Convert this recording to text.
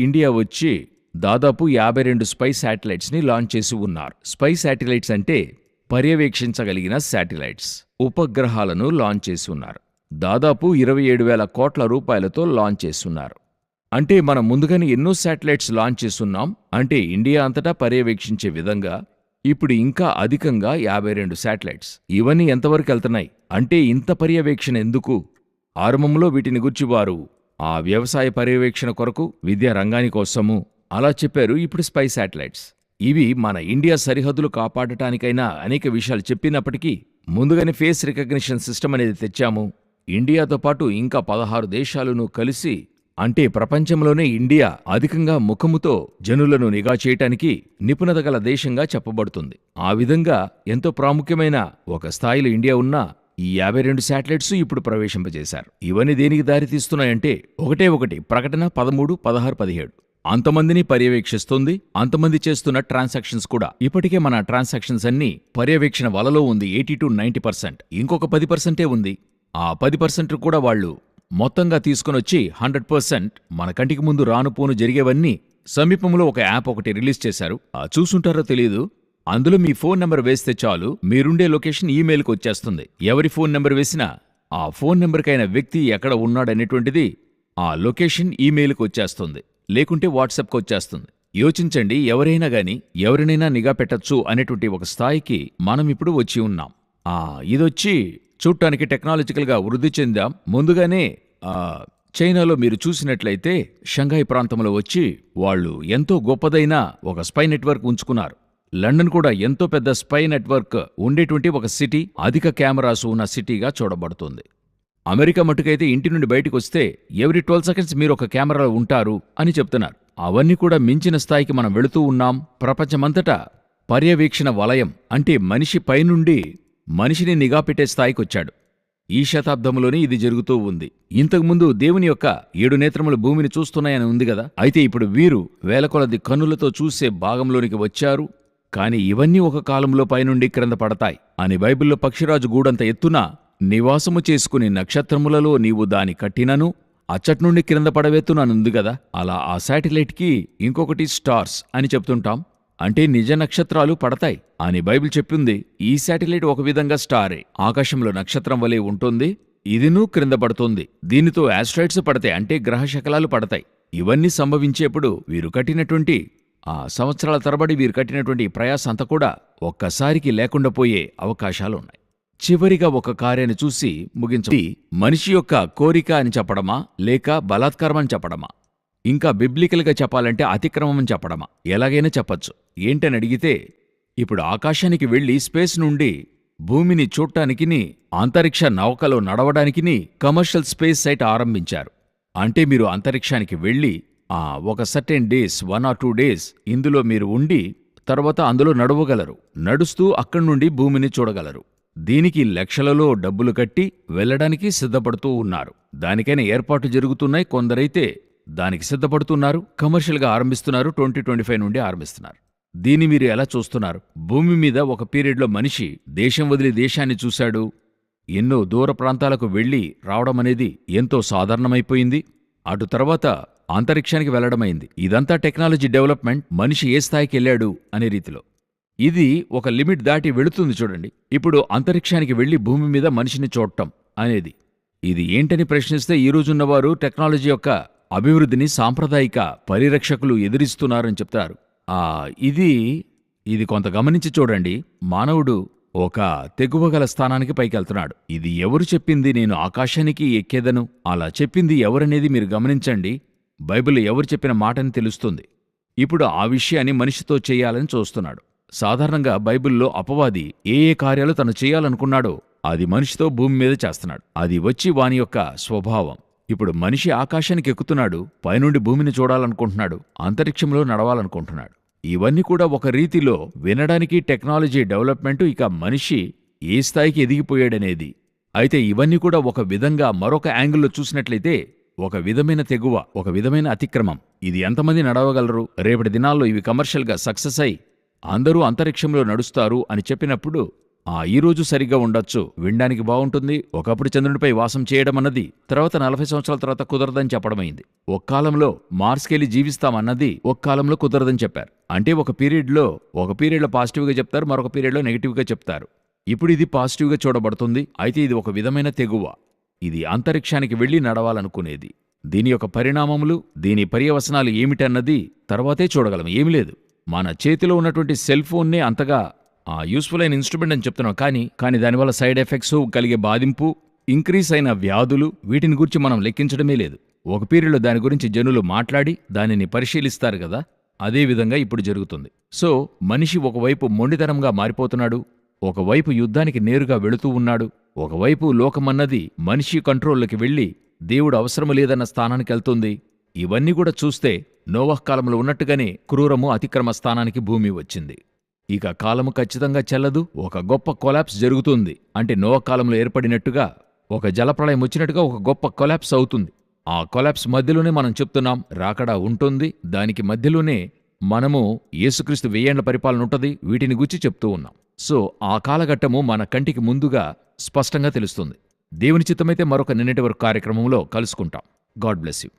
India వచ్చి దాదాపు యాభై రెండు స్పై శాటిలైట్స్ని లాంచ్ చేసి ఉన్నారు. స్పై శాటిలైట్స్ అంటే పర్యవేక్షించగలిగిన శాటిలైట్స్ ఉపగ్రహాలను లాంచ్ చేసి ఉన్నారు. దాదాపు ఇరవై ఏడు వేల కోట్ల రూపాయలతో లాంచ్ చేస్తున్నారు అంటే మనం ముందుగానే ఎన్నో శాటిలైట్స్ లాంచ్ చేస్తున్నాం అంటే ఇండియా అంతటా పర్యవేక్షించే విధంగా ఇప్పుడు ఇంకా అధికంగా యాభై రెండు శాటిలైట్స్. ఇవన్నీ ఎంతవరకు వెళ్తున్నాయి? అంటే ఇంత పర్యవేక్షణ ఎందుకు? ఆరంభంలో వీటిని గుర్చి వారు ఆ వ్యవసాయ పర్యవేక్షణ కొరకు విద్యా రంగాని కోసము అలా చెప్పారు ఇప్పుడు స్పై శాటిలైట్స్. ఇవి మన ఇండియా సరిహద్దులు కాపాడటానికైనా అనేక విషయాలు చెప్పినప్పటికీ ముందుగానే ఫేస్ రికగ్నిషన్ సిస్టమ్ అనేది తెచ్చాము. ఇండియాతో పాటు ఇంకా పదహారు దేశాలను కలిసి అంటే ప్రపంచంలోనే ఇండియా అధికంగా ముఖముతో జనులను నిఘా చేయటానికి నిపుణత గల దేశంగా చెప్పబడుతుంది. ఆ విధంగా ఎంతో ప్రాముఖ్యమైన ఒక స్థాయిలో ఇండియా ఉన్నా ఈ యాభై రెండు శాటిలైట్స్ ఇప్పుడు ప్రవేశింపజేశారు. ఇవన్నీ దేనికి దారితీస్తున్నాయంటే ఒకటే ఒకటి ప్రకటన పదమూడు పదహారు పదిహేడు. అంతమందిని పర్యవేక్షిస్తుంది అంతమంది చేస్తున్న ట్రాన్సాక్షన్స్ కూడా. ఇప్పటికే మన ట్రాన్సాక్షన్స్ అన్నీ పర్యవేక్షణ వలలో ఉంది ఎయిటీ టు నైంటీ పర్సెంట్. ఇంకొక పది పర్సెంటే ఉంది. ఆ పది పర్సెంట్ కూడా వాళ్ళు మొత్తంగా తీసుకొనొచ్చి హండ్రెడ్ పర్సెంట్ మన కంటికి ముందు రాను పోను జరిగేవన్నీ సమీపంలో ఒక యాప్ ఒకటి రిలీజ్ చేశారు. ఆ చూసుంటారో తెలియదు అందులో మీ ఫోన్ నెంబర్ వేస్తే చాలు మీరుండే లొకేషన్ ఈమెయిల్కి వచ్చేస్తుంది. ఎవరి ఫోన్ నెంబర్ వేసినా ఆ ఫోన్ నెంబర్కైన వ్యక్తి ఎక్కడ ఉన్నాడనేటువంటిది ఆ లొకేషన్ ఈమెయిల్కి వచ్చేస్తుంది. లేకుంటే వాట్సాప్కి వచ్చేస్తుంది. యోచించండి ఎవరైనా గాని ఎవరినైనా నిఘా పెట్టచ్చు అనేటువంటి ఒక స్థాయికి మనం ఇప్పుడు వచ్చి ఉన్నాం. ఆ ఇదొచ్చి చూడటానికి టెక్నాలజికల్గా వృద్ధి చెందాం. ముందుగానే చైనాలో మీరు చూసినట్లయితే షంఘాయి ప్రాంతంలో వచ్చి వాళ్ళు ఎంతో గొప్పదైన ఒక స్పై నెట్వర్క్ ఉంచుకున్నారు. లండన్ కూడా ఎంతో పెద్ద స్పై నెట్వర్క్ ఉండేటువంటి ఒక సిటీ అధిక కెమెరాస్ ఉన్న సిటీగా చూడబడుతుంది. అమెరికా మటుకైతే ఇంటి నుండి బయటకు వస్తే ఎవ్రీ ట్వెల్వ్ సెకండ్స్ మీరు ఒక కెమెరాలో ఉంటారు అని చెప్తున్నారు. అవన్నీ కూడా మించిన స్థాయికి మనం వెళుతూ ఉన్నాం. ప్రపంచమంతటా పర్యవేక్షణ వలయం అంటే మనిషి పైనుండి మనిషిని నిఘా పెట్టే స్థాయికొచ్చాడు ఈ శతాబ్దంలోనే ఇది జరుగుతూ ఉంది. ఇంతకుముందు దేవుని యొక్క ఏడు నేత్రములు భూమిని చూస్తున్నాయని ఉంది కదా? అయితే ఇప్పుడు వీరు వేల కొలది కన్నులతో చూసే భాగంలోనికి వచ్చారు. కాని ఇవన్నీ ఒక కాలంలో పైనుండి క్రింద పడతాయి. అని బైబిల్లో పక్షిరాజు గూడంత ఎత్తున నివాసము చేసుకుని నక్షత్రములలో నీవు దాని కట్టినను అచ్చట్నుండి క్రింద పడవెత్తుననుంది గదా? అలా ఆ శాటిలైట్కి ఇంకొకటి స్టార్స్ అని చెప్తుంటాం. అంటే నిజ నక్షత్రాలు పడతాయి. అని బైబిల్ చెప్పింది ఈ శాటిలైట్ ఒక విధంగా స్టారే. ఆకాశంలో నక్షత్రం వలె ఉంటుంది ఇదినూ క్రింద పడుతుంది. దీనితో యాస్ట్రాయిడ్స్ పడతాయి అంటే గ్రహ శకలాలు పడతాయి. ఇవన్నీ సంభవించేప్పుడు వీరు కట్టినటువంటి ఆ సంవత్సరాల తరబడి వీరు కట్టినటువంటి ప్రయాస అంతా కూడా ఒక్కసారికి లేకుండా పోయే అవకాశాలున్నాయి. చివరిగా ఒక కార్యాన్ని చూసి ముగించి. మనిషి యొక్క కోరిక అని చెప్పడమా లేక బలాత్కారం అని చెప్పడమా? ఇంకా బిబ్లికల్గా చెప్పాలంటే అతిక్రమం అని చెప్పడమా? ఎలాగైనా చెప్పచ్చు. ఏంటని అడిగితే ఇప్పుడు ఆకాశానికి వెళ్ళి స్పేస్ నుండి భూమిని చూడటానికిని అంతరిక్ష నౌకలో నడవడానికిని కమర్షియల్ స్పేస్ సైట్ ఆరంభించారు. అంటే మీరు అంతరిక్షానికి వెళ్ళి ఒక certain days one or two days ఇందులో మీరు ఉండి తర్వాత అందులో నడవగలరు. నడుస్తూ అక్కడి నుండి భూమిని చూడగలరు. దీనికి లక్షలలో డబ్బులు కట్టి వెళ్ళడానికి సిద్ధపడుతూ ఉన్నారు. దానికైనా ఏర్పాటు జరుగుతున్నాయి. కొందరైతే దానికి సిద్ధపడుతున్నారు. కమర్షియల్గా ఆరంభిస్తున్నారు. ట్వంటీ ట్వంటీ ఫైవ్ నుండి ఆరంభిస్తున్నారు. దీన్ని మీరు ఎలా చూస్తున్నారు? భూమి మీద ఒక పీరియడ్లో మనిషి దేశం వదిలి దేశాన్ని చూశాడు. ఎన్నో దూర ప్రాంతాలకు వెళ్ళి రావడం అనేది ఎంతో సాధారణమైపోయింది. అటు తర్వాత అంతరిక్షానికి వెళ్ళడమైంది ఇదంతా టెక్నాలజీ డెవలప్మెంట్ మనిషి ఏ స్థాయికి వెళ్ళాడు అనే రీతిలో. ఇది ఒక లిమిట్ దాటి వెళుతుంది చూడండి. ఇప్పుడు అంతరిక్షానికి వెళ్ళి భూమి మీద మనిషిని చూడటం అనేది. ఇది ఏంటని ప్రశ్నిస్తే ఈ రోజున్నవారు టెక్నాలజీ యొక్క అభివృద్ధిని సాంప్రదాయిక పరిరక్షకులు ఎదిరిస్తున్నారని చెప్తారు. ఆ ఇది ఇది కొంత గమనించి చూడండి. మానవుడు ఒక తెగువగల స్థానానికి పైకెళ్తున్నాడు. ఇది ఎవరు చెప్పింది? నేను ఆకాశానికి ఎక్కేదను. అలా చెప్పింది ఎవరనేది మీరు గమనించండి. బైబిల్ ఎవరు చెప్పిన మాటని తెలుస్తుంది. ఇప్పుడు ఆ విషయాన్ని మనిషితో చేయాలని చూస్తున్నాడు. సాధారణంగా బైబిల్లో అపవాది ఏ ఏ కార్యాలు తను చేయాలనుకున్నాడో అది మనిషితో భూమి మీద చేస్తున్నాడు. అది వచ్చి వాని యొక్క స్వభావం. ఇప్పుడు మనిషి ఆకాశానికి ఎక్కుతున్నాడు పైనుండి భూమిని చూడాలనుకుంటున్నాడు అంతరిక్షంలో నడవాలనుకుంటున్నాడు. ఇవన్నీ కూడా ఒక రీతిలో వినడానికి టెక్నాలజీ డెవలప్మెంటు ఇక మనిషి ఏ స్థాయికి ఎదిగిపోయాడనేది. అయితే ఇవన్నీ కూడా ఒక విధంగా మరొక యాంగిల్లో చూసినట్లయితే ఒక విధమైన తెగువ ఒక విధమైన అతిక్రమం. ఇది ఎంతమంది నడవగలరు? రేపటి దినాల్లో ఇవి కమర్షియల్గా సక్సెస్ అయి అందరూ అంతరిక్షంలో నడుస్తారు అని చెప్పినప్పుడు ఆ ఈ రోజు సరిగ్గా ఉండొచ్చు. వినడానికి బాగుంటుంది. ఒకప్పుడు చంద్రునిపై వాసం చేయడం అన్నది తర్వాత నలభై సంవత్సరాల తర్వాత కుదరదని చెప్పడమైంది ఒక్కాలంలో మార్స్కెళ్ళి జీవిస్తామన్నది ఒక్కాలంలో కుదరదని చెప్పారు. అంటే ఒక పీరియడ్లో ఒక పీరియడ్లో పాజిటివ్గా చెప్తారు మరొక పీరియడ్లో నెగిటివ్గా చెప్తారు. ఇప్పుడు ఇది పాజిటివ్గా చూడబడుతుంది. అయితే ఇది ఒక విధమైన తెగువ. ఇది అంతరిక్షానికి వెళ్ళి నడవాలనుకునేది. దీని యొక్క పరిణామములు దీని పర్యవసనాలు ఏమిటన్నది తర్వాతే చూడగలం. ఏమీ లేదు. మన చేతిలో ఉన్నటువంటి సెల్ ఫోన్నే అంతగా ఆ యూస్ఫుల్ అయిన ఇన్స్ట్రుమెంట్ అని చెప్తున్నాం. కానీ కానీ దానివల్ల సైడ్ ఎఫెక్ట్స్ కలిగే బాధింపు ఇంక్రీస్ అయిన వ్యాధులు వీటిని గురించి మనం లెక్కించడమే లేదు. ఒక పీరియడ్లో దాని గురించి జనులు మాట్లాడి దానిని పరిశీలిస్తారు కదా. అదేవిధంగా ఇప్పుడు జరుగుతుంది. సో మనిషి ఒకవైపు మొండితనంగా మారిపోతున్నాడు ఒకవైపు యుద్ధానికి నేరుగా వెళుతూ ఉన్నాడు ఒకవైపు లోకమన్నది మనిషి కంట్రోల్లోకి వెళ్ళి దేవుడు అవసరము లేదన్న స్థానానికెళ్తుంది ఇవన్నీ కూడా చూస్తే నోవహ్ కాలంలో ఉన్నట్టుగానే క్రూరము అతిక్రమ స్థానానికి భూమి వచ్చింది. ఇక కాలము ఖచ్చితంగా చెల్లదు ఒక గొప్ప కొలాప్స్ జరుగుతుంది. అంటే నోవహ్ కాలంలో ఏర్పడినట్టుగా ఒక జలప్రళయం వచ్చినట్టుగా ఒక గొప్ప కొలాప్స్ అవుతుంది. ఆ కొలాప్స్ మధ్యలోనే మనం చెప్తున్నాం రాకడా ఉంటుంది దానికి మధ్యలోనే మనము యేసుక్రీస్తు వెయ్యేండ్ల పరిపాలన ఉంటుంది వీటిని గురించి చెప్తూ ఉన్నాం. సో ఆ కాలఘట్టము మన కంటికి ముందుగా స్పష్టంగా తెలుస్తుంది. దేవుని చిత్తమైతే మరొక నిన్నటి వరకు కార్యక్రమంలో కలుసుకుంటాం. God bless you.